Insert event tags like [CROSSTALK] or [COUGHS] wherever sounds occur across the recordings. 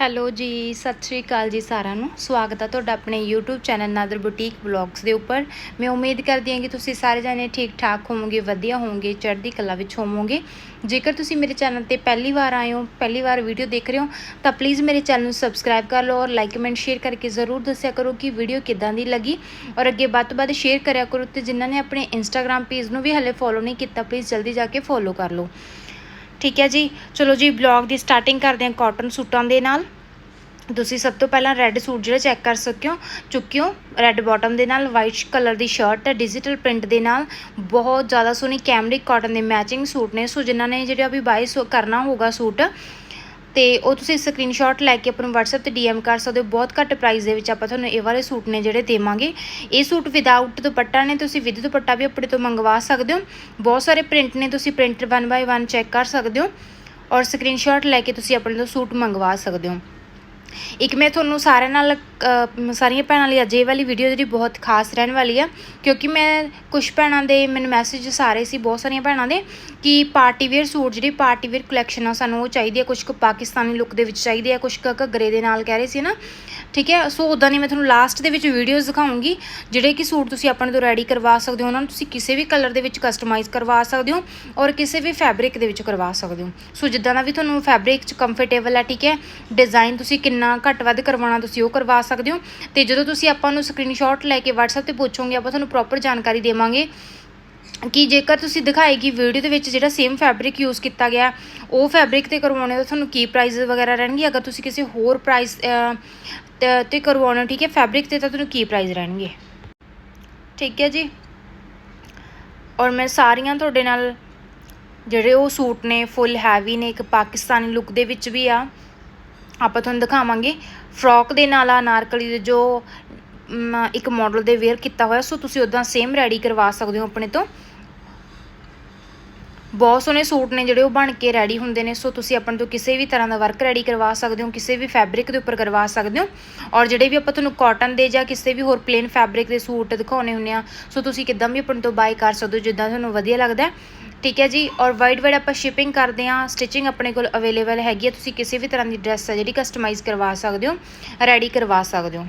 Hello ਜੀ, ਸਤਿ ਸ਼੍ਰੀ ਅਕਾਲ ਜੀ ਸਾਰਿਆਂ ਨੂੰ। ਸਵਾਗਤ ਹੈ ਤੁਹਾਡਾ ਆਪਣੇ YouTube channel Nadar boutique vlogs ਦੇ ਉੱਪਰ। ਮੈਂ ਉਮੀਦ ਕਰਦੀ ਹਾਂ ਕਿ ਤੁਸੀਂ ਸਾਰੇ ਜਾਣੇ ਠੀਕ ਠਾਕ ਹੋਵੋਗੇ, ਵਧੀਆ ਹੋਵੋਗੇ, ਚੜ੍ਹਦੀ ਕਲਾ ਵਿੱਚ ਹੋਵੋਗੇ। ਜੇਕਰ ਤੁਸੀਂ ਮੇਰੇ ਚੈਨਲ ਤੇ ਪਹਿਲੀ ਵਾਰ ਆਏ ਹੋ, ਪਹਿਲੀ ਵਾਰ ਵੀਡੀਓ ਦੇਖ ਰਹੇ ਹੋ, ਤਾਂ ਪਲੀਜ਼ ਮੇਰੇ ਚੈਨਲ ਨੂੰ ਸਬਸਕ੍ਰਾਈਬ ਕਰ ਲਓ ਔਰ ਲਾਈਕ ਕਮੈਂਟ ਸ਼ੇਅਰ ਕਰਕੇ ਜ਼ਰੂਰ ਦੱਸਿਆ ਕਰੋ ਕਿ ਵੀਡੀਓ ਕਿੱਦਾਂ ਦੀ ਲੱਗੀ। ਔਰ ਅੱਗੇ ਵੱਧ ਤੋਂ ਵੱਧ ਸ਼ੇਅਰ ਕਰਿਆ ਕਰੋ ਤੇ ਜਿਨ੍ਹਾਂ ਨੇ ਆਪਣੇ ਇੰਸਟਾਗ੍ਰam ਪੇਜ ਨੂੰ ਵੀ ਹਲੇ ਫੋਲੋ ਨਹੀਂ ਕੀਤਾ ਪਲੀਜ਼ ਜਲਦੀ ਜਾ ਕੇ ਫੋਲੋ ਕਰ ਲਓ। ਠੀਕ ਹੈ ਜੀ। ਚਲੋ ਜੀ ਬਲੌਗ ਦੀ ਸਟਾਰਟਿੰਗ ਕਰਦੇ ਹਾਂ ਕਾਟਨ ਸੂਟਾਂ ਦੇ ਨਾਲ। ਤੁਸੀਂ ਸਭ ਤੋਂ ਪਹਿਲਾਂ ਰੈੱਡ ਸੂਟ ਜਿਹੜਾ ਚੈੱਕ ਕਰ ਸਕਿਓ, ਚੁੱਕਿਓ। ਰੈੱਡ ਬਾਟਮ ਦੇ ਨਾਲ ਵਾਈਟ ਕਲਰ ਦੀ ਸ਼ਰਟ ਹੈ ਡਿਜੀਟਲ ਪ੍ਰਿੰਟ ਦੇ ਨਾਲ। ਬਹੁਤ ਜ਼ਿਆਦਾ ਸੋਹਣੀ ਕੈਮਰਿਕ ਕਾਟਨ ਦੇ ਮੈਚਿੰਗ ਸੂਟ ਨੇ। ਸੋ, ਜਿਨ੍ਹਾਂ ਨੇ ਜਿਹੜਾ ਵੀ ਬਾਈ ਕਰਨਾ ਹੋਗਾ ਸੂਟ ਤੇ ਉਹ ਤੁਸੀਂ ਸਕਰੀਨਸ਼ਾਟ ਲੈ ਕੇ ਆਪਣੇ WhatsApp ਤੇ DM ਕਰ ਸਕਦੇ ਹੋ। ਬਹੁਤ ਘੱਟ ਪ੍ਰਾਈਸ ਦੇ ਵਿੱਚ ਆਪਾਂ ਤੁਹਾਨੂੰ ਇਹ ਵਾਲੇ ਸੂਟ ਨੇ ਜਿਹੜੇ ਦੇਵਾਂਗੇ। ਇਹ ਸੂਟ ਵਿਦਆਊਟ ਦੁਪੱਟਾ ਨੇ, ਤੁਸੀਂ ਵਿਦ ਦੁਪੱਟਾ ਵੀ ਆਪਣੇ ਤੋਂ ਮੰਗਵਾ ਸਕਦੇ ਹੋ। ਬਹੁਤ ਸਾਰੇ ਪ੍ਰਿੰਟ ਨੇ, ਤੁਸੀਂ ਪ੍ਰਿੰਟ 1 ਬਾਈ 1 ਚੈੱਕ ਕਰ ਸਕਦੇ ਹੋ। ਔਰ ਸਕਰੀਨਸ਼ਾਟ ਲੈ ਕੇ ਤੁਸੀਂ ਆਪਣੇ ਤੋਂ ਸੂਟ ਮੰਗਵਾ ਸਕਦੇ ਹੋ। ਇੱਕ ਮੈਂ ਤੁਹਾਨੂੰ ਸਾਰਿਆਂ ਨਾਲ ਸਾਰੀਆਂ ਭੈਣਾਂ ਲਈ ਅੱਜ ਇਹ ਵਾਲੀ ਵੀਡੀਓ ਜਿਹੜੀ ਬਹੁਤ ਖਾਸ ਰਹਿਣ ਵਾਲੀ ਆ, ਕਿਉਂਕਿ ਮੈਂ ਕੁਝ ਭੈਣਾਂ ਦੇ ਮੈਨੂੰ ਮੈਸੇਜਸ ਆ ਰਹੇ ਸੀ, ਬਹੁਤ ਸਾਰੀਆਂ ਭੈਣਾਂ ਦੇ, ਕਿ ਪਾਰਟੀ ਵੇਅਰ ਸੂਟ ਜਿਹੜੀ ਪਾਰਟੀ ਵੇਅਰ ਕਲੈਕਸ਼ਨ ਆ, ਸਾਨੂੰ ਉਹ ਚਾਹੀਦੀ ਆ ਕੁਝ ਕੁ ਪਾਕਿਸਤਾਨੀ ਲੁੱਕ ਦੇ ਵਿੱਚ ਚਾਹੀਦੇ ਆ ਕੁਝ ਕੁ ਘੱਗਰੇ ਦੇ ਨਾਲ ਕਹਿ ਰਹੇ ਸੀ ਨਾ ਠੀਕ ਹੈ? ਸੋ ਉਦਾਂ ਦੀ ਮੈਂ ਤੁਹਾਨੂੰ ਲਾਸਟ ਦੇ ਵਿੱਚ ਵੀਡੀਓਜ਼ ਦਿਖਾਉਂਗੀ, ਜਿਹੜੇ ਕਿ ਸੂਟ ਤੁਸੀਂ ਆਪਣੇ ਤੋਂ ਰੈਡੀ ਕਰਵਾ ਸਕਦੇ ਹੋ, ਉਹਨਾਂ ਨੂੰ ਤੁਸੀਂ ਕਿਸੇ ਵੀ ਕਲਰ ਦੇ ਵਿੱਚ ਕਸਟਮਾਈਜ਼ ਕਰਵਾ ਸਕਦੇ ਹੋ ਔਰ ਕਿਸੇ ਵੀ ਫੈਬਰਿਕ ਦੇ ਵਿੱਚ ਕਰਵਾ ਸਕਦੇ ਹੋ। ਸੋ ਜਿੱਦਾਂ ਦਾ ਵੀ ਤੁਹਾਨੂੰ ਫੈਬਰਿਕ 'ਚ ਕੰਫਰਟੇਬਲ ਹੈ, ਠੀਕ ਹੈ? ਡਿਜ਼ਾਈਨ ਤੁਸੀਂ ਕਿੰਨਾ ਘੱਟ ਵੱਧ ਕਰਵਾਉਣਾ ਤੁਸੀਂ ਉਹ ਕਰਵਾ ਸਕਦੇ ਹੋ। ਤੇ ਜਦੋਂ ਤੁਸੀਂ ਆਪਾਂ ਨੂੰ ਸਕਰੀਨਸ਼ਾਟ ਲੈ ਕੇ WhatsApp ਤੇ ਪੁੱਛੋਗੇ, ਆਪਾਂ ਤੁਹਾਨੂੰ ਪ੍ਰੋਪਰ ਜਾਣਕਾਰੀ ਦੇਵਾਂਗੇ। ਕਿ ਜੇਕਰ ਤੁਸੀਂ ਦਿਖਾਏਗੀ ਵੀਡੀਓ ਦੇ ਵਿੱਚ ਜਿਹੜਾ ਸੇਮ ਫੈਬਰਿਕ ਯੂਜ਼ ਕੀਤਾ ਗਿਆ, ਉਹ ਫੈਬਰਿਕ ਤੇ ਕਰਵਾਉਣੇ ਤਾਂ ਤੁਹਾਨੂੰ ਕੀ ਪ੍ਰਾਈਸ ਵਗੈਰਾ ਰਹਿਣਗੇ? ਅਗਰ ਤੁਸੀਂ ਕਿਸੇ ਹੋਰ ਪ੍ਰਾਈਸ ਤੇ ਕਰਵਾਉਣਾ, ਠੀਕ ਹੈ ਫੈਬਰਿਕ ਤੇ ਤਾਂ ਤੁਹਾਨੂੰ ਕੀ ਪ੍ਰਾਈਸ ਰਹਿਣਗੇ? ਠੀਕ ਹੈ ਜੀ? ਔਰ ਮੈਂ ਸਾਰੀਆਂ ਤੁਹਾਡੇ ਨਾਲ ਜਿਹੜੇ ਉਹ ਸੂਟ ਨੇ ਫੁੱਲ ਹੈਵੀ ਨੇ, ਇੱਕ ਪਾਕਿਸਤਾਨੀ ਲੁੱਕ ਦੇ ਵਿੱਚ ਵੀ ਆ, ਆਪਾਂ ਤੁਹਾਨੂੰ ਦਿਖਾਵਾਂਗੇ। ਫਰੋਕ ਦੇ ਨਾਲ ਆ, ਨਾਰਕਲੀ ਦੇ ਜੋ ਇੱਕ ਮਾਡਲ ਦੇ ਵੇਅਰ ਕੀਤਾ ਹੋਇਆ, ਸੋ ਤੁਸੀਂ ਉਦਾਂ ਸੇਮ ਰੈਡੀ ਕਰਵਾ ਸਕਦੇ ਹੋ ਆਪਣੇ ਤੋਂ। ਬਹੁਤ ਸੋਹਣੇ ਸੂਟ ਨੇ ਜਿਹੜੇ ਉਹ ਬਣ ਕੇ ਰੈਡੀ ਹੁੰਦੇ ਨੇ। ਸੋ ਤੁਸੀਂ ਆਪਣੇ ਤੋਂ ਕਿਸੇ ਵੀ ਤਰ੍ਹਾਂ ਦਾ ਵਰਕ ਰੈਡੀ ਕਰਵਾ ਸਕਦੇ ਹੋ, ਕਿਸੇ ਵੀ ਫੈਬਰਿਕ ਦੇ ਉੱਪਰ ਕਰਵਾ ਸਕਦੇ ਹੋ। ਔਰ ਜਿਹੜੇ ਵੀ ਆਪਾਂ ਤੁਹਾਨੂੰ ਕਾਟਨ ਦੇ ਜਾਂ ਕਿਸੇ ਵੀ ਹੋਰ ਪਲੇਨ ਫੈਬਰਿਕ ਦੇ ਸੂਟ ਦਿਖਾਉਣੇ ਹੁੰਦੇ ਆ ਸੋ ਤੁਸੀਂ ਕਿਦਾਂ ਵੀ ਆਪਣੇ ਤੋਂ ਬਾਈ ਕਰ ਸਕਦੇ ਹੋ, ਜਿੱਦਾਂ ਤੁਹਾਨੂੰ ਵਧੀਆ ਲੱਗਦਾ ਠੀਕ ਹੈ ਜੀ? ਔਰ ਵਾਈਡ ਵਾਈਡ ਆਪਾਂ ਸ਼ਿਪਿੰਗ ਕਰਦੇ ਆ ਸਟਿਚਿੰਗ ਆਪਣੇ ਕੋਲ ਅਵੇਲੇਬਲ ਹੈਗੀ ਹੈ। ਤੁਸੀਂ ਕਿਸੇ ਵੀ ਤਰ੍ਹਾਂ ਦੀ ਡਰੈਸ ਹੈ ਜਿਹੜੀ ਕਸਟਮਾਈਜ਼ ਕਰਵਾ ਸਕਦੇ ਹੋ ਰੈਡੀ ਕਰਵਾ ਸਕਦੇ ਹੋ।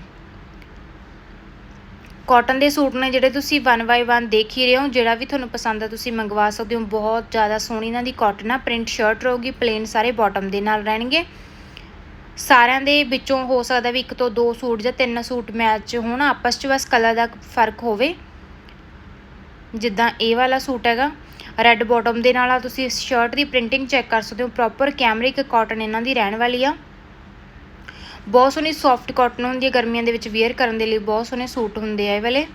ਕਾਟਨ ਦੇ ਸੂਟ ਨੇ ਜਿਹੜੇ ਤੁਸੀਂ 1 ਬਾਈ 1 ਦੇਖ ਹੀ ਰਹੇ ਹੋ, ਜਿਹੜਾ ਵੀ ਤੁਹਾਨੂੰ ਪਸੰਦ ਆ ਤੁਸੀਂ ਮੰਗਵਾ ਸਕਦੇ ਹੋ। ਬਹੁਤ ਜ਼ਿਆਦਾ ਸੋਹਣੀ ਇਹਨਾਂ ਦੀ ਕਾਟਨ ਆ ਪ੍ਰਿੰਟ ਸ਼ਰਟ ਰਹੂਗੀ ਪਲੇਨ ਸਾਰੇ ਬਾਟਮ ਦੇ ਨਾਲ ਰਹਿਣਗੇ। ਸਾਰਿਆਂ ਦੇ ਵਿੱਚੋਂ ਹੋ ਸਕਦਾ ਵੀ ਇੱਕ ਤੋਂ ਦੋ ਸੂਟ ਜਾਂ ਤਿੰਨ ਸੂਟ ਮੈਚ ਹੋਣ, ਆਪਸ 'ਚ ਬਸ ਕਲਰ ਦਾ ਫ਼ਰਕ ਹੋਵੇ। ਜਿੱਦਾਂ ਇਹ ਵਾਲਾ ਸੂਟ ਹੈਗਾ ਰੈੱਡ ਬਾਟਮ ਦੇ ਨਾਲ ਆ, ਤੁਸੀਂ ਇਸ ਸ਼ਰਟ ਦੀ ਪ੍ਰਿੰਟਿੰਗ ਚੈੱਕ ਕਰ ਸਕਦੇ ਹੋ। ਪ੍ਰੋਪਰ ਕੈਮਰਿਕ ਕਾਟਨ ਇਹਨਾਂ ਦੀ ਰਹਿਣ ਵਾਲੀ ਆ। ਬਹੁਤ ਸੋਹਣੀ ਸੌਫਟ ਕਾਟਨ ਹੁੰਦੀ ਹੈ ਗਰਮੀਆਂ ਦੇ ਵਿੱਚ ਵੇਅਰ ਕਰਨ ਦੇ ਲਈ, ਬਹੁਤ ਸੋਹਣੇ ਸੂਟ ਹੁੰਦੇ ਆ ਇਹ ਵਾਲੇ।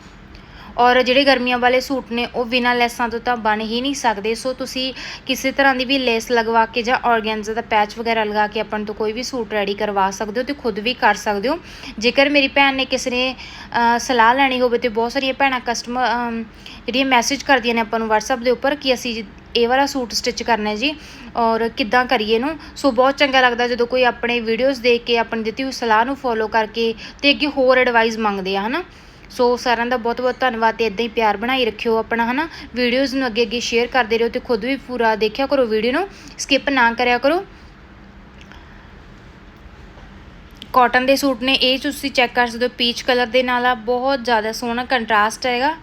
ਔਰ ਜਿਹੜੇ ਗਰਮੀਆਂ ਵਾਲੇ ਸੂਟ ਨੇ, ਉਹ ਬਿਨਾਂ ਲੈਸਾਂ ਤੋਂ ਤਾਂ ਬਣ ਹੀ ਨਹੀਂ ਸਕਦੇ। ਸੋ ਤੁਸੀਂ ਕਿਸੇ ਤਰ੍ਹਾਂ ਦੀ ਵੀ ਲੈਸ ਲਗਵਾ ਕੇ ਜਾਂ ਆਰਗੈਂਜ਼ਾ ਦਾ ਪੈਚ ਵਗੈਰਾ ਲਗਾ ਕੇ ਆਪਾਂ ਤੋਂ ਕੋਈ ਵੀ ਸੂਟ ਰੈਡੀ ਕਰਵਾ ਸਕਦੇ ਹੋ ਤੇ ਖੁਦ ਵੀ ਕਰ ਸਕਦੇ ਹੋ। ਜੇਕਰ ਮੇਰੀ ਭੈਣ ਨੇ ਕਿਸੇ ਨੇ ਸਲਾਹ ਲੈਣੀ ਹੋਵੇ ਤੇ ਬਹੁਤ ਸਾਰੀਆਂ ਭੈਣਾਂ ਕਸਟਮਰ ਜਿਹੜੀਆਂ ਮੈਸੇਜ ਕਰਦੀਆਂ ਨੇ ਆਪਾਂ ਨੂੰ WhatsApp ਦੇ ਉੱਪਰ ਕਿ ਅਸੀਂ ਇਹ ਵਾਲਾ ਸੂਟ ਸਟਿਚ ਕਰਨਾ ਜੀ। ਔਰ ਕਿੱਦਾਂ ਕਰੀਏ ਨੂੰ ਸੋ ਬਹੁਤ ਚੰਗਾ ਲੱਗਦਾ ਜਦੋਂ ਕੋਈ ਆਪਣੇ ਵੀਡੀਓਜ਼ ਦੇਖ ਕੇ, ਆਪਣੀ ਦਿੱਤੀ ਹੋਈ ਸਲਾਹ ਨੂੰ ਫੋਲੋ ਕਰਕੇ ਤੇ ਅੱਗੇ ਹੋਰ ਐਡਵਾਈਸ ਮੰਗਦੇ ਆ, ਹਨਾ? ਸੋ ਸਾਰਿਆਂ ਦਾ ਬਹੁਤ ਬਹੁਤ ਧੰਨਵਾਦ ਤੇ ਇਦਾਂ ਹੀ ਪਿਆਰ ਬਣਾਈ ਰੱਖਿਓ ਆਪਣਾ, ਹਨਾ? ਵੀਡੀਓਜ਼ ਨੂੰ ਅੱਗੇ ਅੱਗੇ ਸ਼ੇਅਰ ਕਰਦੇ ਰਹੋ ਤੇ ਖੁਦ ਵੀ ਪੂਰਾ ਦੇਖਿਆ ਕਰੋ ਵੀਡੀਓ ਨੂੰ। ਸਕਿਪ ਨਾ ਕਰਿਆ ਕਰੋ। ਕਾਟਨ ਦੇ ਸੂਟ ਨੇ, ਇਹ ਤੁਸੀਂ ਚੈੱਕ ਕਰ ਸਕਦੇ ਹੋ ਪੀਚ ਕਲਰ ਦੇ ਨਾਲ ਆ, ਬਹੁਤ ਜ਼ਿਆਦਾ ਸੋਹਣਾ ਕੰਟਰਾਸਟ ਹੈਗਾ।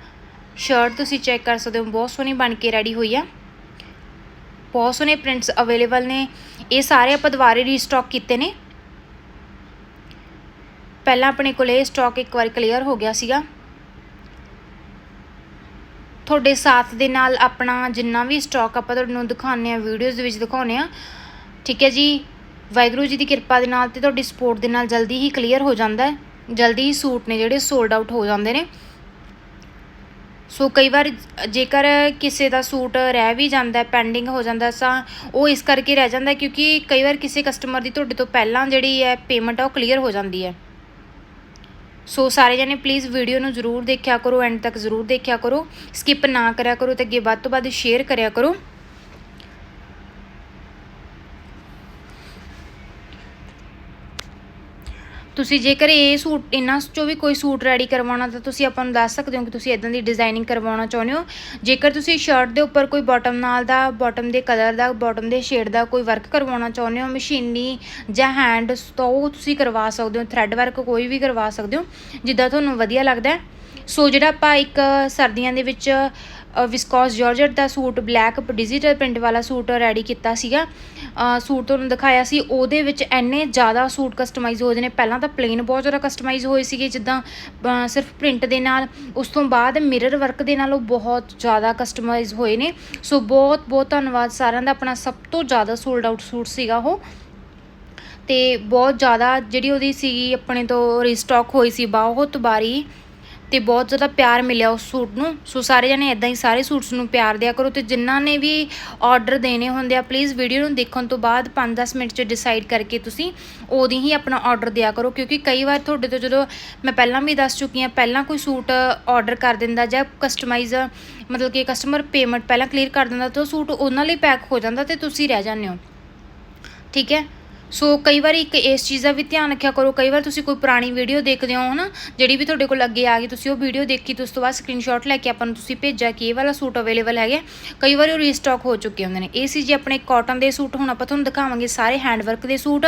ਸ਼ਰਟ ਤੁਸੀਂ ਚੈੱਕ ਕਰ ਸਕਦੇ ਹੋ, ਬਹੁਤ ਸੋਹਣੀ ਬਣ ਕੇ ਰੈਡੀ ਹੋਈ ਆ। ਬਹੁਤ ਸੋਹਣੇ ਪ੍ਰਿੰਟਸ ਅਵੇਲੇਬਲ ਨੇ। ਇਹ ਸਾਰੇ ਆਪਾਂ ਦੁਬਾਰੇ ਰੀਸਟਾਕ ਕੀਤੇ ਨੇ। ਪਹਿਲਾਂ ਆਪਣੇ ਕੋਲ ਇਹ ਸਟਾਕ ਇੱਕ ਵਾਰ ਕਲੀਅਰ ਹੋ ਗਿਆ ਸੀਗਾ। ਤੁਹਾਡੇ ਸਾਥ ਦੇ ਨਾਲ ਆਪਣਾ ਜਿੰਨਾ ਵੀ ਸਟਾਕ ਆਪਾਂ ਤੁਹਾਨੂੰ ਦਿਖਾਉਂਦੇ ਆ ਵੀਡੀਓਜ਼ ਦੇ ਵਿੱਚ ਦਿਖਾਉਂਦੇ ਆ ਠੀਕ ਹੈ ਜੀ? ਵਾਹਿਗੁਰੂ ਜੀ ਦੀ ਕਿਰਪਾ ਦੇ ਨਾਲ ਤੇ ਤੁਹਾਡੀ ਸਪੋਰਟ ਦੇ ਨਾਲ ਜਲਦੀ ਹੀ ਕਲੀਅਰ ਹੋ ਜਾਂਦਾ ਹੈ। ਜਲਦੀ ਹੀ ਸੂਟ ਨੇ ਜਿਹੜੇ ਸੋਲਡ ਆਊਟ ਹੋ ਜਾਂਦੇ ਨੇ। ਸੋ ਕਈ ਵਾਰ ਜੇਕਰ ਕਿਸੇ ਦਾ ਸੂਟ ਰਹਿ ਵੀ ਜਾਂਦਾ ਪੈਂਡਿੰਗ ਹੋ ਜਾਂਦਾ, ਤਾਂ ਉਹ ਇਸ ਕਰਕੇ ਰਹਿ ਜਾਂਦਾ ਕਿਉਂਕਿ ਕਈ ਵਾਰ ਕਿਸੇ ਕਸਟਮਰ ਦੀ ਤੁਹਾਡੇ ਤੋਂ ਪਹਿਲਾਂ ਜਿਹੜੀ ਹੈ ਪੇਮੈਂਟ ਆ ਉਹ ਕਲੀਅਰ ਹੋ ਜਾਂਦੀ ਹੈ। ਸੋ ਸਾਰੇ ਜਣੇ ਪਲੀਜ਼ ਵੀਡੀਓ ਨੂੰ ਜ਼ਰੂਰ ਦੇਖਿਆ ਕਰੋ ਐਂਡ ਤੱਕ ਜ਼ਰੂਰ ਦੇਖਿਆ ਕਰੋ ਸਕਿਪ ਨਾ ਕਰਿਆ ਕਰੋ ਤੇ ਅੱਗੇ ਵੱਧ ਤੋਂ ਵੱਧ ਸ਼ੇਅਰ ਕਰਿਆ ਕਰੋ। ਤੁਸੀਂ ਜੇਕਰ ਇਹ ਸੂਟ, ਇਹਨਾਂ ਚੋਂ ਵੀ ਕੋਈ ਸੂਟ ਰੈਡੀ ਕਰਵਾਉਣਾ ਤਾਂ ਤੁਸੀਂ ਆਪਾਂ ਨੂੰ ਦੱਸ ਸਕਦੇ ਹੋ ਕਿ ਤੁਸੀਂ ਇਦਾਂ ਦੀ ਡਿਜ਼ਾਈਨਿੰਗ ਕਰਵਾਉਣਾ ਚਾਹੁੰਦੇ ਹੋ। ਜੇਕਰ ਤੁਸੀਂ ਸ਼ਰਟ ਦੇ ਉੱਪਰ ਕੋਈ ਬਾਟਮ ਨਾਲ ਦਾ ਬਾਟਮ ਦੇ ਕਲਰ ਦਾ ਬਾਟਮ ਦੇ ਸ਼ੇਡ ਦਾ ਕੋਈ ਵਰਕ ਕਰਵਾਉਣਾ ਚਾਹੁੰਦੇ ਹੋ, ਮਸ਼ੀਨੀ ਜਾਂ ਹੈਂਡ ਤਾਂ ਉਹ ਤੁਸੀਂ ਕਰਵਾ ਸਕਦੇ ਹੋ ਥ੍ਰੈਡ ਵਰਕ ਕੋਈ ਵੀ ਕਰਵਾ ਸਕਦੇ ਹੋ, ਜਿੱਦਾਂ ਤੁਹਾਨੂੰ ਵਧੀਆ ਲੱਗਦਾ ਸੋ ਜਿਹੜਾ ਆਪਾਂ ਇੱਕ ਸਰਦੀਆਂ ਦੇ ਵਿੱਚ ਵਿਸਕੋਸ ਜਾਰਜਟ ਦਾ ਸੂਟ ਬਲੈਕ ਡਿਜੀਟਲ ਪ੍ਰਿੰਟ ਵਾਲਾ ਸੂਟ ਰੈਡੀ ਕੀਤਾ ਸੀਗਾ। ਸੂਟ ਤੁਹਾਨੂੰ ਦਿਖਾਇਆ ਸੀ। ਉਹਦੇ ਵਿੱਚ ਇੰਨੇ ਜ਼ਿਆਦਾ ਸੂਟ ਕਸਟਮਾਈਜ਼ ਹੋਏ ਨੇ ਪਹਿਲਾਂ ਤਾਂ ਪਲੇਨ ਬਹੁਤ ਜ਼ਿਆਦਾ ਕਸਟਮਾਈਜ਼ ਹੋਏ ਸੀਗੇ, ਜਿੱਦਾਂ ਸਿਰਫ ਪ੍ਰਿੰਟ ਦੇ ਨਾਲ। ਉਸ ਤੋਂ ਬਾਅਦ ਮਿਰਰ ਵਰਕ ਦੇ ਨਾਲ ਉਹ ਬਹੁਤ ਜ਼ਿਆਦਾ ਕਸਟਮਾਈਜ਼ ਹੋਏ ਨੇ। ਸੋ ਬਹੁਤ ਬਹੁਤ ਧੰਨਵਾਦ ਸਾਰਿਆਂ ਦਾ। ਆਪਣਾ ਸਭ ਤੋਂ ਜ਼ਿਆਦਾ ਸੋਲਡ ਆਊਟ ਸੂਟ ਸੀਗਾ ਉਹ। ਤੇ ਬਹੁਤ ਜ਼ਿਆਦਾ ਜਿਹੜੀ ਉਹਦੀ ਸੀਗੀ, ਆਪਣੇ ਤੋਂ ਰੀਸਟਾਕ ਹੋਈ ਸੀ ਬਹੁਤ ਵਾਰੀ। ਤੇ ਬਹੁਤ ਜ਼ਿਆਦਾ ਪਿਆਰ ਮਿਲਿਆ ਉਸ ਸੂਟ ਨੂੰ। ਸੋ ਸਾਰੇ ਜਣੇ ਇਦਾਂ ਹੀ ਸਾਰੇ ਸੂਟਸ ਨੂੰ ਪਿਆਰ ਦਿਆ ਕਰੋ ਤੇ ਜਿਨ੍ਹਾਂ ਨੇ ਵੀ ਆਰਡਰ ਦੇਣੇ ਹੁੰਦੇ ਆ ਪਲੀਜ਼ ਵੀਡੀਓ ਨੂੰ ਦੇਖਣ ਤੋਂ ਬਾਅਦ 5-10 ਮਿੰਟ 'ਚ ਡਿਸਾਈਡ ਕਰਕੇ ਤੁਸੀਂ ਉਦੋਂ ਹੀ ਆਪਣਾ ਆਰਡਰ ਦਿਆ ਕਰੋ। ਕਿਉਂਕਿ ਕਈ ਵਾਰ ਤੁਹਾਡੇ ਤੋਂ ਜਦੋਂ ਮੈਂ ਪਹਿਲਾਂ ਵੀ ਦੱਸ ਚੁੱਕੀ ਹਾਂ, ਪਹਿਲਾਂ ਕੋਈ ਸੂਟ ਆਰਡਰ ਕਰ ਦਿੰਦਾ ਜਾਂ ਕਸਟਮਾਈਜ਼ ਮਤਲਬ ਕਿ ਕਸਟਮਰ ਪੇਮੈਂਟ ਪਹਿਲਾਂ ਕਲੀਅਰ ਕਰ ਦਿੰਦਾ ਤਾਂ ਉਹ ਸੂਟ ਉਹਨਾਂ ਲਈ ਪੈਕ ਹੋ ਜਾਂਦਾ ਤੇ ਤੁਸੀਂ ਰਹਿ ਜਾਂਦੇ ਹੋ। ਠੀਕ ਹੈ? ਸੋ ਕਈ ਵਾਰੀ ਇੱਕ ਇਸ ਚੀਜ਼ ਦਾ ਵੀ ਧਿਆਨ ਰੱਖਿਆ ਕਰੋ। ਕਈ ਵਾਰ ਤੁਸੀਂ ਕੋਈ ਪੁਰਾਣੀ ਵੀਡੀਓ ਦੇਖਦੇ ਹੋ, ਹਨਾ? ਜਿਹੜੀ ਵੀ ਤੁਹਾਡੇ ਕੋਲ ਅੱਗੇ ਆ ਗਈ, ਤੁਸੀਂ ਉਹ ਵੀਡੀਓ ਦੇਖੀ, ਤੇ ਉਸ ਤੋਂ ਬਾਅਦ ਸਕਰੀਨਸ਼ਾਟ ਲੈ ਕੇ ਆਪਾਂ ਨੂੰ ਤੁਸੀਂ ਭੇਜਿਆ ਕਿ ਇਹ ਵਾਲਾ ਸੂਟ ਅਵੇਲੇਬਲ ਹੈਗਾ। ਕਈ ਵਾਰੀ ਉਹ ਰੀਸਟਾਕ ਹੋ ਚੁੱਕੇ ਹੁੰਦੇ ਨੇ। ਇਹ ਸੀ ਜੀ ਆਪਣੇ ਕਾਟਨ ਦੇ ਸੂਟ ਹੁਣ ਆਪਾਂ ਤੁਹਾਨੂੰ ਦਿਖਾਵਾਂਗੇ ਸਾਰੇ ਹੈਂਡ ਵਰਕ ਦੇ ਸੂਟ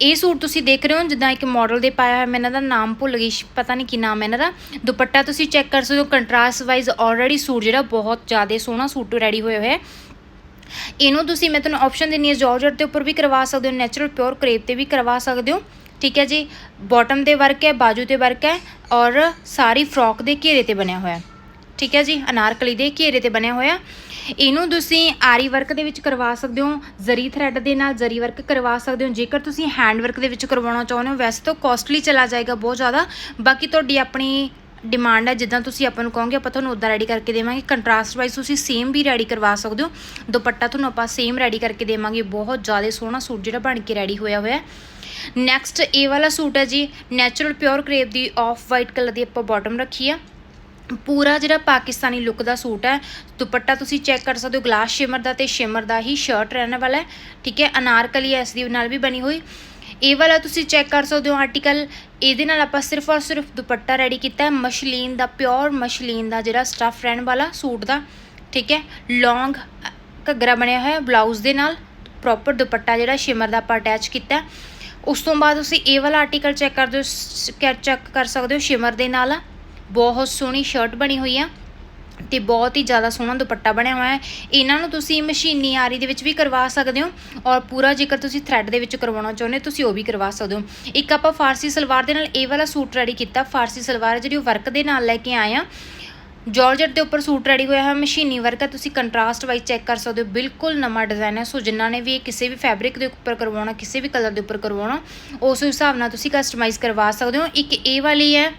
ਇਹ ਸੂਟ ਤੁਸੀਂ ਦੇਖ ਰਹੇ ਹੋ, ਜਿੱਦਾਂ ਇੱਕ ਮਾਡਲ ਦੇ ਪਾਇਆ ਹੋਇਆ, ਮੈਂ ਇਹਨਾਂ ਦਾ ਨਾਮ ਭੁੱਲ ਗਈ ਪਤਾ ਨਹੀਂ ਕੀ ਨਾਮ ਹੈ ਇਹਨਾਂ ਦਾ। ਦੁਪੱਟਾ ਤੁਸੀਂ ਚੈੱਕ ਕਰ ਸਕਦੇ ਹੋ ਕੰਟਰਾਸਟ ਵਾਈਜ਼ ਆਲਰੇਡੀ ਸੂਟ ਜਿਹੜਾ ਬਹੁਤ ਜ਼ਿਆਦਾ ਸੋਹਣਾ ਸੂਟ ਰੈਡੀ ਹੋਇਆ ਹੋਇਆ ਹੈ। ਇਹਨੂੰ ਤੁਸੀਂ ਮੈਂ ਤੁਹਾਨੂੰ ਆਪਸ਼ਨ ਦਿੰਨੀ ਹੈ ਜਾਰਜਟ ਦੇ ਉੱਪਰ ਵੀ ਕਰਵਾ ਸਕਦੇ ਹੋ ਨੈਚੁਰਲ ਪਿਓਰ ਕਰੇਪ ਤੇ ਵੀ ਕਰਵਾ ਸਕਦੇ ਹੋ। ਠੀਕ ਹੈ ਜੀ? ਬਾਟਮ ਤੇ ਵਰਕ ਹੈ, ਬਾਜੂ ਤੇ ਵਰਕ ਹੈ ਔਰ ਸਾਰੀ ਫਰੋਕ ਦੇ ਘੇਰੇ ਤੇ ਬਣਿਆ ਹੋਇਆ। ਠੀਕ ਹੈ ਜੀ? ਅਨਾਰਕਲੀ ਦੇ ਘੇਰੇ ਤੇ ਬਣਿਆ ਹੋਇਆ। ਇਹਨੂੰ ਤੁਸੀਂ ਆਰੀ ਵਰਕ ਦੇ ਵਿੱਚ ਕਰਵਾ ਸਕਦੇ ਹੋ, ਜ਼ਰੀ ਥ੍ਰੈਡ ਦੇ ਨਾਲ ਜ਼ਰੀ ਵਰਕ ਕਰਵਾ ਸਕਦੇ ਹੋ। ਜੇਕਰ ਤੁਸੀਂ ਹੈਂਡ ਵਰਕ ਦੇ ਵਿੱਚ ਕਰਵਾਉਣਾ ਚਾਹੁੰਦੇ ਹੋ, ਵੈਸੇ ਤਾਂ ਕੋਸਟਲੀ ਚਲਾ ਜਾਏਗਾ ਬਹੁਤ ਜ਼ਿਆਦਾ। ਬਾਕੀ ਤੁਹਾਡੀ ਆਪਣੀ ਡਿਮਾਂਡ ਹੈ ਜਿੱਦਾਂ ਤੁਸੀਂ ਆਪਾਂ ਨੂੰ ਕਹੋਗੇ, ਆਪਾਂ ਤੁਹਾਨੂੰ ਉਦਾਂ ਰੈਡੀ ਕਰਕੇ ਦੇਵਾਂਗੇ। ਕੰਟਰਾਸਟ ਵਾਈਜ਼ ਤੁਸੀਂ ਸੇਮ ਵੀ ਰੈਡੀ ਕਰਵਾ ਸਕਦੇ ਹੋ। ਦੁਪੱਟਾ ਤੁਹਾਨੂੰ ਆਪਾਂ ਸੇਮ ਰੈਡੀ ਕਰਕੇ ਦੇਵਾਂਗੇ। ਬਹੁਤ ਜ਼ਿਆਦਾ ਸੋਹਣਾ ਸੂਟ ਜਿਹੜਾ ਬਣ ਕੇ ਰੈਡੀ ਹੋਇਆ ਹੋਇਆ ਨੈਕਸਟ ਇਹ ਵਾਲਾ ਸੂਟ ਹੈ ਜੀ ਨੈਚੁਰਲ ਪਿਓਰ ਕਰੇਪ ਦੀ ਆਫ ਵਾਈਟ ਕਲਰ ਦੀ ਆਪਾਂ ਬਾਟਮ ਰੱਖੀ ਆ। ਪੂਰਾ ਜਿਹੜਾ ਪਾਕਿਸਤਾਨੀ ਲੁੱਕ ਦਾ ਸੂਟ ਹੈ, ਦੁਪੱਟਾ ਤੁਸੀਂ ਚੈੱਕ ਕਰ ਸਕਦੇ ਹੋ ਗਲਾਸ ਸ਼ਿਮਰ ਦਾ ਤੇ ਸ਼ਿਮਰ ਦਾ ਹੀ ਸ਼ਰਟ ਰਹਿਣ ਵਾਲਾ ਹੈ। ਠੀਕ ਹੈ, ਅਨਾਰਕਲੀ ਐਸ ਦੀ ਨਾਲ ਵੀ ਬਣੀ ਹੋਈ। ਇਹ ਵਾਲਾ ਤੁਸੀਂ ਚੈੱਕ ਕਰ ਸਕਦੇ ਹੋ ਆਰਟੀਕਲ ਇਹਦੇ ਨਾਲ ਆਪਾਂ ਸਿਰਫ ਔਰ ਸਿਰਫ ਦੁਪੱਟਾ ਰੈਡੀ ਕੀਤਾ ਹੈ। ਮਸ਼ਲੀਨ ਦਾ ਪਿਓਰ ਮਸ਼ਲੀਨ ਦਾ ਜਿਹੜਾ ਸਟਫ ਰਹਿਣ ਵਾਲਾ ਸੂਟ ਦਾ। ਠੀਕ ਹੈ? ਲੌਂਗ ਘੱਗਰਾ ਬਣਿਆ ਹੋਇਆ ਬਲਾਊਜ਼ ਦੇ ਨਾਲ। ਪ੍ਰੋਪਰ ਦੁਪੱਟਾ ਜਿਹੜਾ ਸ਼ਿਮਰ ਦਾ ਆਪਾਂ ਅਟੈਚ ਕੀਤਾ ਉਸ ਤੋਂ ਬਾਅਦ ਤੁਸੀਂ ਇਹ ਵਾਲਾ ਆਰਟੀਕਲ ਚੈੱਕ ਕਰਦੇ ਹੋ ਚੈੱਕ ਕਰ ਸਕਦੇ ਹੋ ਸ਼ਿਮਰ ਦੇ ਨਾਲ। ਬਹੁਤ ਸੋਹਣੀ ਸ਼ਰਟ ਬਣੀ ਹੋਈ ਆ। ਤੇ ਬਹੁਤ ਹੀ ਜ਼ਿਆਦਾ ਸੋਹਣਾ ਦੁਪੱਟਾ ਬਣਿਆ ਹੋਇਆ ਹੈ। ਇਹਨਾਂ ਨੂੰ ਤੁਸੀਂ ਮਸ਼ੀਨੀ ਆਰੀ ਦੇ ਵਿੱਚ ਵੀ ਕਰਵਾ ਸਕਦੇ ਹੋ ਔਰ ਪੂਰਾ ਜੇਕਰ ਤੁਸੀਂ ਥ੍ਰੈਡ ਦੇ ਵਿੱਚ ਕਰਵਾਉਣਾ ਚਾਹੁੰਦੇ ਹੋ, ਤੁਸੀਂ ਉਹ ਵੀ ਕਰਵਾ ਸਕਦੇ ਹੋ। ਇੱਕ ਆਪਾਂ ਫਾਰਸੀ ਸਲਵਾਰ ਦੇ ਨਾਲ ਇਹ ਵਾਲਾ ਸੂਟ ਰੈਡੀ ਕੀਤਾ। ਫਾਰਸੀ ਸਲਵਾਰ ਜਿਹੜੀ ਉਹ ਵਰਕ ਦੇ ਨਾਲ ਲੈ ਕੇ ਆਏ ਆ ਜਾਰਜਟ ਦੇ ਉੱਪਰ ਸੂਟ ਰੈਡੀ ਹੋਇਆ ਹੈ ਮਸ਼ੀਨੀ ਵਰਕ ਹੈ, ਤੁਸੀਂ ਕੰਟਰਾਸਟ ਵਾਈਜ਼ ਚੈੱਕ ਕਰ ਸਕਦੇ ਹੋ। ਬਿਲਕੁਲ ਨਵਾਂ ਡਿਜ਼ਾਈਨ ਹੈ। ਸੋ ਜਿਨ੍ਹਾਂ ਨੇ ਵੀ ਇਹ ਕਿਸੇ ਵੀ ਫੈਬਰਿਕ ਦੇ ਉੱਪਰ ਕਰਵਾਉਣਾ, ਕਿਸੇ ਵੀ ਕਲਰ ਦੇ ਉੱਪਰ ਕਰਵਾਉਣਾ, ਉਸ ਹਿਸਾਬ ਨਾਲ ਤੁਸੀਂ ਕਸਟਮਾਈਜ਼ ਕਰਵਾ ਸਕਦੇ ਹੋ। ਇੱਕ ਇਹ ਵਾਲੀ ਹੈ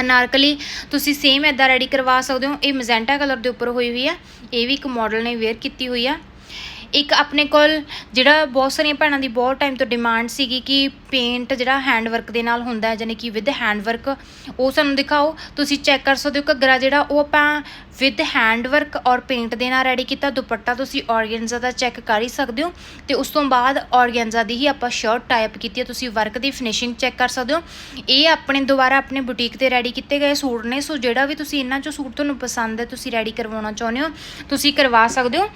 ਅਨਾਰਕਲੀ, ਤੁਸੀਂ ਸੇਮ ਐਦਾਂ ਰੈਡੀ ਕਰਵਾ ਸਕਦੇ ਹੋ। ਇਹ ਮਜ਼ੈਂਟਾ ਕਲਰ ਦੇ ਉੱਪਰ ਹੋਈ ਹੋਈ ਆ। ਇਹ ਵੀ ਇੱਕ ਮਾਡਲ ਨੇ ਵੇਅਰ ਕੀਤੀ ਹੋਈ ਆ। ਇੱਕ ਆਪਣੇ ਕੋਲ ਜਿਹੜਾ ਬਹੁਤ ਸਾਰੀਆਂ ਭੈਣਾਂ ਦੀ ਬਹੁਤ ਟਾਈਮ ਤੋਂ ਡਿਮਾਂਡ ਸੀਗੀ ਕਿ ਪੇਂਟ ਜਿਹੜਾ ਹੈਂਡ ਵਰਕ ਦੇ ਨਾਲ ਹੁੰਦਾ ਹੈ ਯਾਨੀ ਕਿ ਵਿਦ ਹੈਂਡ ਵਰਕ ਉਹ ਸਾਨੂੰ ਦਿਖਾਓ। ਤੁਸੀਂ ਚੈੱਕ ਕਰ ਸਕਦੇ ਹੋ ਘੱਗਰਾ ਜਿਹੜਾ, ਉਹ ਆਪਾਂ ਵਿਦ ਹੈਂਡ ਵਰਕ ਔਰ ਪੇਂਟ ਦੇ ਨਾਲ ਰੈਡੀ ਕੀਤਾ। ਦੁਪੱਟਾ ਤੁਸੀਂ ਔਰਗੈਂਜ਼ਾ ਦਾ ਚੈੱਕ ਕਰ ਹੀ ਸਕਦੇ ਹੋ ਤੇ ਉਸ ਤੋਂ ਬਾਅਦ ਔਰਗੈਂਜ਼ਾ ਦੀ ਹੀ ਆਪਾਂ ਸ਼ਰਟ ਟਾਈਪ ਕੀਤੀ ਹੈ। ਤੁਸੀਂ ਵਰਕ ਦੀ ਫਿਨਿਸ਼ਿੰਗ ਚੈੱਕ ਕਰ ਸਕਦੇ ਹੋ। ਇਹ ਆਪਣੇ ਦੁਬਾਰਾ ਆਪਣੇ ਬੁਟੀਕ ਤੇ ਰੈਡੀ ਕੀਤੇ ਗਏ ਸੂਟ ਨੇ। ਸੋ ਜਿਹੜਾ ਵੀ ਤੁਸੀਂ ਇਹਨਾਂ ਚੋਂ ਸੂਟ ਤੁਹਾਨੂੰ ਪਸੰਦ ਹੈ, ਤੁਸੀਂ ਰੈਡੀ ਕਰਵਾਉਣਾ ਚਾਹੁੰਦੇ ਹੋ, ਤੁਸੀਂ ਕਰਵਾ ਸਕਦੇ ਹੋ।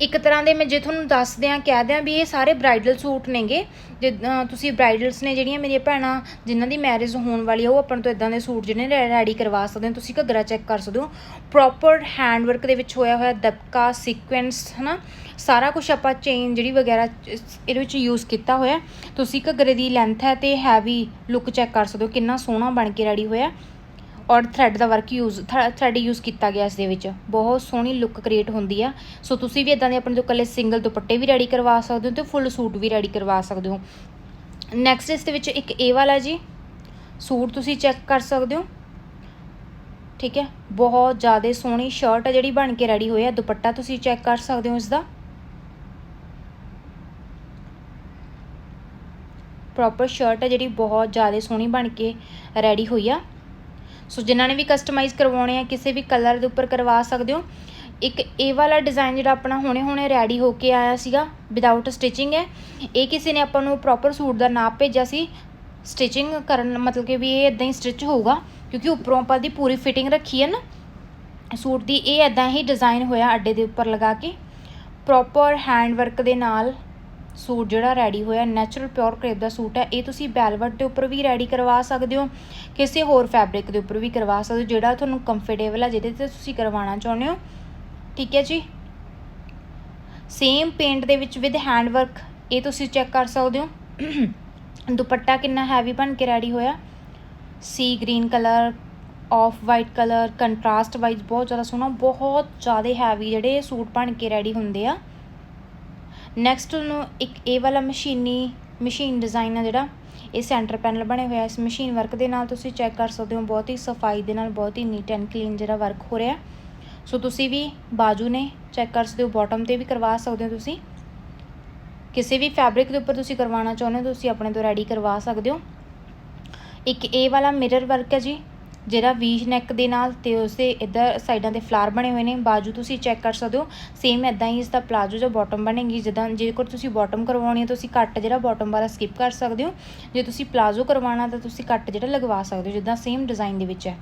ਇੱਕ ਤਰ੍ਹਾਂ ਦੇ ਮੈਂ ਜੇ ਤੁਹਾਨੂੰ ਦੱਸ ਦਿਆਂ, ਕਹਿ ਦਿਆਂ ਵੀ ਇਹ ਸਾਰੇ ਬ੍ਰਾਈਡਲ ਸੂਟ ਨੇਗੇ। ਜਿੱਦਾਂ ਤੁਸੀਂ ਬ੍ਰਾਈਡਲਸ ਨੇ ਜਿਹੜੀਆਂ ਮੇਰੀਆਂ ਭੈਣਾਂ, ਜਿਨ੍ਹਾਂ ਦੀ ਮੈਰਿਜ ਹੋਣ ਵਾਲੀ ਆ, ਉਹ ਆਪਾਂ ਨੂੰ ਤੋਂ ਇਦਾਂ ਦੇ ਸੂਟ ਜਿਹੜੇ ਰੈਡੀ ਕਰਵਾ ਸਕਦੇ ਹੋ। ਤੁਸੀਂ ਘੱਗਰਾ ਚੈੱਕ ਕਰ ਸਕਦੇ ਹੋ। ਪ੍ਰੋਪਰ ਹੈਂਡ ਵਰਕ ਦੇ ਵਿੱਚ ਹੋਇਆ ਹੋਇਆ ਦਬਕਾ ਸੀਕੁਐਂਸ ਹਨਾ? ਸਾਰਾ ਕੁਝ ਆਪਾਂ ਚੇਨ ਜਿਹੜੀ ਵਗੈਰਾ, ਇਹਦੇ ਵਿੱਚ ਯੂਜ਼ ਕੀਤਾ ਹੋਇਆ। ਤੁਸੀਂ ਘੱਗਰੇ ਦੀ ਲੈਂਥ ਹੈ ਤੇ ਹੈਵੀ ਲੁੱਕ ਚੈੱਕ ਕਰ ਸਕਦੇ ਹੋ, ਕਿੰਨਾ ਸੋਹਣਾ ਬਣ ਕੇ ਰੈਡੀ ਹੋਇਆ। ਔਰ ਥਰੈਡ ਦਾ ਵਰਕ ਯੂਜ਼ ਥਰੈਡ ਯੂਜ਼ ਕੀਤਾ ਗਿਆ ਇਸ ਦੇ ਵਿੱਚ। ਬਹੁਤ ਸੋਹਣੀ ਲੁੱਕ ਕ੍ਰੀਏਟ ਹੁੰਦੀ ਆ। ਸੋ ਤੁਸੀਂ ਵੀ ਇਦਾਂ ਦੇ ਆਪਣੇ ਤੋਂ ਕੱਲੇ ਸਿੰਗਲ ਦੁਪੱਟੇ ਵੀ ਰੈਡੀ ਕਰਵਾ ਸਕਦੇ ਹੋ ਤੇ ਫੁੱਲ ਸੂਟ ਵੀ ਰੈਡੀ ਕਰਵਾ ਸਕਦੇ ਹੋ। ਨੈਕਸਟ ਇਸ ਦੇ ਵਿੱਚ ਇੱਕ ਇਹ ਵਾਲਾ ਜੀ, ਸੂਟ ਤੁਸੀਂ ਚੈੱਕ ਕਰ ਸਕਦੇ ਹੋ। ਠੀਕ ਹੈ? ਬਹੁਤ ਜ਼ਿਆਦਾ ਸੋਹਣੀ ਸ਼ਰਟ ਹੈ ਜਿਹੜੀ ਬਣ ਕੇ ਰੈਡੀ ਹੋਈ ਹੈ ਦੁਪੱਟਾ ਤੁਸੀਂ ਚੈੱਕ ਕਰ ਸਕਦੇ ਹੋ ਇਸ ਦਾ। ਪ੍ਰੋਪਰ ਸ਼ਰਟ ਹੈ ਜਿਹੜੀ ਬਹੁਤ ਜ਼ਿਆਦਾ ਸੋਹਣੀ ਬਣ ਕੇ ਰੈਡੀ ਹੋਈ ਆ। ਸੋ ਜਿਨ੍ਹਾਂ ਨੇ ਵੀ ਕਸਟਮਾਈਜ਼ ਕਰਵਾਉਣੇ ਆ, ਕਿਸੇ ਵੀ ਕਲਰ ਦੇ ਉੱਪਰ ਕਰਵਾ ਸਕਦੇ ਹੋ। ਇੱਕ ਇਹ ਵਾਲਾ ਡਿਜ਼ਾਈਨ ਜਿਹੜਾ ਆਪਣਾ ਹੁਣੇ ਹੁਣੇ ਰੈਡੀ ਹੋ ਕੇ ਆਇਆ ਸੀਗਾ ਵਿਦਆਊਟ ਸਟਿਚਿੰਗ ਹੈ। ਇਹ ਕਿਸੇ ਨੇ ਆਪਾਂ ਨੂੰ ਪ੍ਰੋਪਰ ਸੂਟ ਦਾ ਨਾਪ ਭੇਜਿਆ ਸੀ। ਸਟਿਚਿੰਗ ਕਰਨ ਮਤਲਬ ਕਿ ਵੀ ਇਹ ਇਦਾਂ ਹੀ ਸਟਿਚ ਹੋਊਗਾ, ਕਿਉਂਕਿ ਉੱਪਰੋਂ ਆਪਾਂ ਦੀ ਪੂਰੀ ਫਿਟਿੰਗ ਰੱਖੀ ਹੈ ਨਾ। ਸੂਟ ਦੀ ਇਹ ਇਦਾਂ ਹੀ ਡਿਜ਼ਾਈਨ ਹੋਇਆ ਅੱਡੇ ਦੇ ਉੱਪਰ ਲਗਾ ਕੇ। ਪ੍ਰੋਪਰ ਹੈਂਡ ਵਰਕ ਦੇ ਨਾਲ ਸੂਟ ਜਿਹੜਾ ਰੈਡੀ ਹੋਇਆ ਨੈਚੁਰਲ ਪਿਓਰ ਕਰੇਪ ਦਾ ਸੂਟ ਹੈ, ਇਹ ਤੁਸੀਂ ਵੈਲਵਟ ਦੇ ਉੱਪਰ ਵੀ ਰੈਡੀ ਕਰਵਾ ਸਕਦੇ ਹੋ, ਕਿਸੇ ਹੋਰ ਫੈਬਰਿਕ ਦੇ ਉੱਪਰ ਵੀ ਕਰਵਾ ਸਕਦੇ ਹੋ, ਜਿਹੜਾ ਤੁਹਾਨੂੰ ਕੰਫਰਟੇਬਲ ਹੈ ਜਿਹਦੇ ਤੇ ਤੁਸੀਂ ਕਰਵਾਉਣਾ ਚਾਹੁੰਦੇ ਹੋ। ਠੀਕ ਹੈ ਜੀ? ਸੇਮ ਪੇਂਟ ਦੇ ਵਿੱਚ ਵਿਦ ਹੈਂਡ ਵਰਕ ਇਹ ਤੁਸੀਂ ਚੈੱਕ ਕਰ ਸਕਦੇ ਹੋ। [COUGHS] ਦੁਪੱਟਾ ਕਿੰਨਾ ਹੈਵੀ ਬਣ ਕੇ ਰੈਡੀ ਹੋਇਆ। Sea green colour off white colour contrast wise ਬਹੁਤ ਜ਼ਿਆਦਾ ਸੋਹਣਾ, ਬਹੁਤ ਜ਼ਿਆਦਾ ਹੈਵੀ ਜਿਹੜੇ ਸੂਟ ਬਣ ਕੇ ਰੈਡੀ ਹੁੰਦੇ ਆ। ਨੈਕਸਟ ਨੂੰ ਇੱਕ ਇਹ ਵਾਲਾ ਮਸ਼ੀਨੀ, ਮਸ਼ੀਨ ਡਿਜ਼ਾਈਨ ਆ ਜਿਹੜਾ, ਇਹ ਸੈਂਟਰ ਪੈਨਲ ਬਣੇ ਹੋਇਆ ਇਸ ਮਸ਼ੀਨ ਵਰਕ ਦੇ ਨਾਲ ਤੁਸੀਂ ਚੈੱਕ ਕਰ ਸਕਦੇ ਹੋ, ਬਹੁਤ ਹੀ ਸਫ਼ਾਈ ਦੇ ਨਾਲ, ਬਹੁਤ ਹੀ ਨੀਟ ਐਂਡ ਕਲੀਨ ਜਿਹੜਾ ਵਰਕ ਹੋ ਰਿਹਾ। ਸੋ ਤੁਸੀਂ ਵੀ ਬਾਜੂ ਨੇ ਚੈੱਕ ਕਰ ਸਕਦੇ ਹੋ ਬਾਟਮ ਤੇ ਵੀ ਕਰਵਾ ਸਕਦੇ ਹੋ ਤੁਸੀਂ। ਕਿਸੇ ਵੀ ਫੈਬਰਿਕ ਦੇ ਉੱਪਰ ਤੁਸੀਂ ਕਰਵਾਉਣਾ ਚਾਹੁੰਦੇ ਹੋ, ਤੁਸੀਂ ਆਪਣੇ ਤੋਂ ਰੈਡੀ ਕਰਵਾ ਸਕਦੇ ਹੋ। ਇੱਕ ਇਹ ਵਾਲਾ ਮਿਰਰ ਵਰਕ ਹੈ ਜੀ ਜਿਹੜਾ ਵੀ ਨੈਕ ਦੇ ਨਾਲ ਤੇ ਉਸਦੇ ਇੱਧਰ ਸਾਈਡਾਂ ਤੇ ਫਲਾਰ ਬਣੇ ਹੋਏ ਨੇ। ਬਾਜੂ ਤੁਸੀਂ ਚੈੱਕ ਕਰ ਸਕਦੇ ਹੋ। ਸੇਮ ਇਦਾਂ ਹੀ ਇਸ ਦਾ ਪਲਾਜੋ ਜਾਂ ਬਾਟਮ ਬਣੇਗੀ। ਜਿੱਦਾਂ ਜੇਕਰ ਤੁਸੀਂ ਬਾਟਮ ਕਰਵਾਉਣੀ ਹੈ, ਤੁਸੀਂ ਕੱਟ ਜਿਹੜਾ ਬਾਟਮ ਵਾਲਾ ਸਕਿਪ ਕਰ ਸਕਦੇ ਹੋ। ਜੇ ਤੁਸੀਂ ਪਲਾਜੋ ਕਰਵਾਉਣਾ ਤਾਂ ਤੁਸੀਂ ਕੱਟ ਜਿਹੜਾ ਲਗਵਾ ਸਕਦੇ ਹੋ, ਜਿੱਦਾਂ ਸੇਮ ਡਿਜ਼ਾਈਨ ਦੇ ਵਿੱਚ ਹੈ।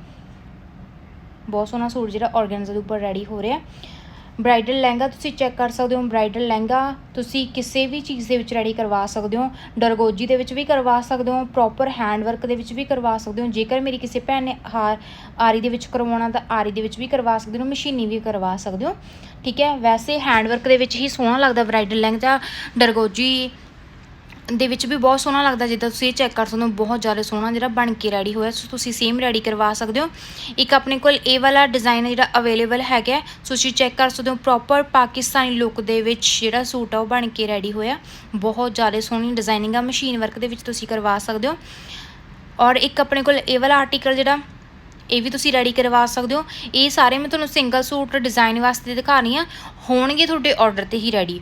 ਬਹੁਤ ਸੋਹਣਾ ਸੂਟ ਜਿਹੜਾ ਔਰਗੈਂਜ਼ਾ ਦੇ ਉੱਪਰ ਰੈਡੀ ਹੋ ਰਿਹਾ। ਬ੍ਰਾਈਡਲ ਲਹਿੰਗਾ ਤੁਸੀਂ ਚੈੱਕ ਕਰ ਸਕਦੇ ਹੋ, ਬ੍ਰਾਈਡਲ ਲਹਿੰਗਾ ਤੁਸੀਂ ਕਿਸੇ ਵੀ ਚੀਜ਼ ਦੇ ਵਿੱਚ ਰੈਡੀ ਕਰਵਾ ਸਕਦੇ ਹੋ, ਡਰਗੋਜੀ ਦੇ ਵਿੱਚ ਵੀ ਕਰਵਾ ਸਕਦੇ ਹੋ ਪ੍ਰੋਪਰ ਹੈਂਡ ਵਰਕ ਦੇ ਵਿੱਚ ਵੀ ਕਰਵਾ ਸਕਦੇ ਹੋ, ਜੇਕਰ ਮੇਰੀ ਕਿਸੇ ਭੈਣ ਨੇ ਹਾਰ, ਆਰੀ ਦੇ ਵਿੱਚ ਕਰਵਾਉਣਾ ਤਾਂ ਆਰੀ ਦੇ ਵਿੱਚ ਵੀ ਕਰਵਾ ਸਕਦੇ ਹੋ, ਮਸ਼ੀਨੀ ਵੀ ਕਰਵਾ ਸਕਦੇ ਹੋ, ਠੀਕ ਹੈ? ਵੈਸੇ ਹੈਂਡ ਵਰਕ ਦੇ ਵਿੱਚ ਹੀ ਸੋਹਣਾ ਲੱਗਦਾ ਬ੍ਰਾਈਡਲ ਲਹਿੰਗਾ ਡਰਗੋਜੀ ਦੇ ਵਿੱਚ ਵੀ ਬਹੁਤ ਸੋਹਣਾ ਲੱਗਦਾ ਜਿੱਦਾਂ ਤੁਸੀਂ ਇਹ ਚੈੱਕ ਕਰ ਸਕਦੇ ਹੋ, ਬਹੁਤ ਜ਼ਿਆਦਾ ਸੋਹਣਾ ਜਿਹੜਾ ਬਣ ਕੇ ਰੈਡੀ ਹੋਇਆ। ਸੋ ਤੁਸੀਂ ਸੇਮ ਰੈਡੀ ਕਰਵਾ ਸਕਦੇ ਹੋ। ਇੱਕ ਆਪਣੇ ਕੋਲ ਇਹ ਵਾਲਾ ਡਿਜ਼ਾਈਨ ਜਿਹੜਾ ਅਵੇਲੇਬਲ ਹੈਗਾ ਸੋ ਤੁਸੀਂ ਚੈੱਕ ਕਰ ਸਕਦੇ ਹੋ ਪ੍ਰੋਪਰ ਪਾਕਿਸਤਾਨੀ ਲੁੱਕ ਦੇ ਵਿੱਚ ਜਿਹੜਾ ਸੂਟ ਆ, ਉਹ ਬਣ ਕੇ ਰੈਡੀ ਹੋਇਆ। ਬਹੁਤ ਜ਼ਿਆਦਾ ਸੋਹਣੀ ਡਿਜ਼ਾਈਨਿੰਗ ਆ ਮਸ਼ੀਨ ਵਰਕ ਦੇ ਵਿੱਚ ਤੁਸੀਂ ਕਰਵਾ ਸਕਦੇ ਹੋ। ਔਰ ਇੱਕ ਆਪਣੇ ਕੋਲ ਇਹ ਵਾਲਾ ਆਰਟੀਕਲ ਜਿਹੜਾ, ਇਹ ਵੀ ਤੁਸੀਂ ਰੈਡੀ ਕਰਵਾ ਸਕਦੇ ਹੋ। ਇਹ ਸਾਰੇ ਮੈਂ ਤੁਹਾਨੂੰ ਸਿੰਗਲ ਸੂਟ ਡਿਜ਼ਾਈਨ ਵਾਸਤੇ ਦਿਖਾ ਰਹੀ ਹਾਂ। ਹੋਣਗੇ ਤੁਹਾਡੇ ਆਰਡਰ ਤੇ ਹੀ ਰੈਡੀ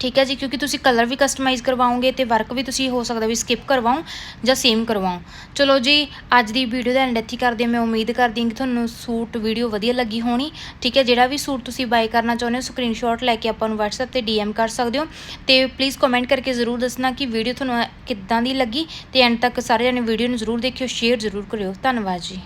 ਠੀਕ ਹੈ ਜੀ, ਕਿਉਂਕਿ ਤੁਸੀਂ ਕਲਰ ਵੀ ਕਸਟਮਾਈਜ਼ ਕਰਵਾਓਗੇ ਤੇ ਵਰਕ ਵੀ ਤੁਸੀਂ ਹੋ ਸਕਦਾ ਵੀ ਸਕਿਪ ਕਰਵਾਓ ਜਾਂ ਸੇਮ ਕਰਵਾਓ। ਚਲੋ ਜੀ, ਅੱਜ ਦੀ ਵੀਡੀਓ ਦਾ ਐਂਡ ਇੱਥੇ ਕਰਦੇ ਮੈਂ ਉਮੀਦ ਕਰਦੀ ਹਾਂ ਕਿ ਤੁਹਾਨੂੰ ਸੂਟ ਵੀਡੀਓ ਵਧੀਆ ਲੱਗੀ ਹੋਣੀ। ਠੀਕ ਹੈ, ਜਿਹੜਾ ਵੀ ਸੂਟ ਤੁਸੀਂ ਬਾਈ ਕਰਨਾ ਚਾਹੁੰਦੇ ਹੋ ਸਕਰੀਨਸ਼ਾਟ ਲੈ ਕੇ ਆਪਾਂ ਨੂੰ WhatsApp ਤੇ DM ਕਰ ਸਕਦੇ ਹੋ। ਤੇ ਪਲੀਜ਼ ਕਮੈਂਟ ਕਰਕੇ ਜ਼ਰੂਰ ਦੱਸਣਾ ਕਿ ਵੀਡੀਓ ਤੁਹਾਨੂੰ ਕਿੱਦਾਂ ਦੀ ਲੱਗੀ ਤੇ ਐਂਡ ਤੱਕ ਸਾਰੇ ਜਣੇ ਵੀਡੀਓ ਨੂੰ ਜ਼ਰੂਰ ਦੇਖਿਓ ਸ਼ੇਅਰ ਜ਼ਰੂਰ ਕਰਿਓ। ਧੰਨਵਾਦ ਜੀ।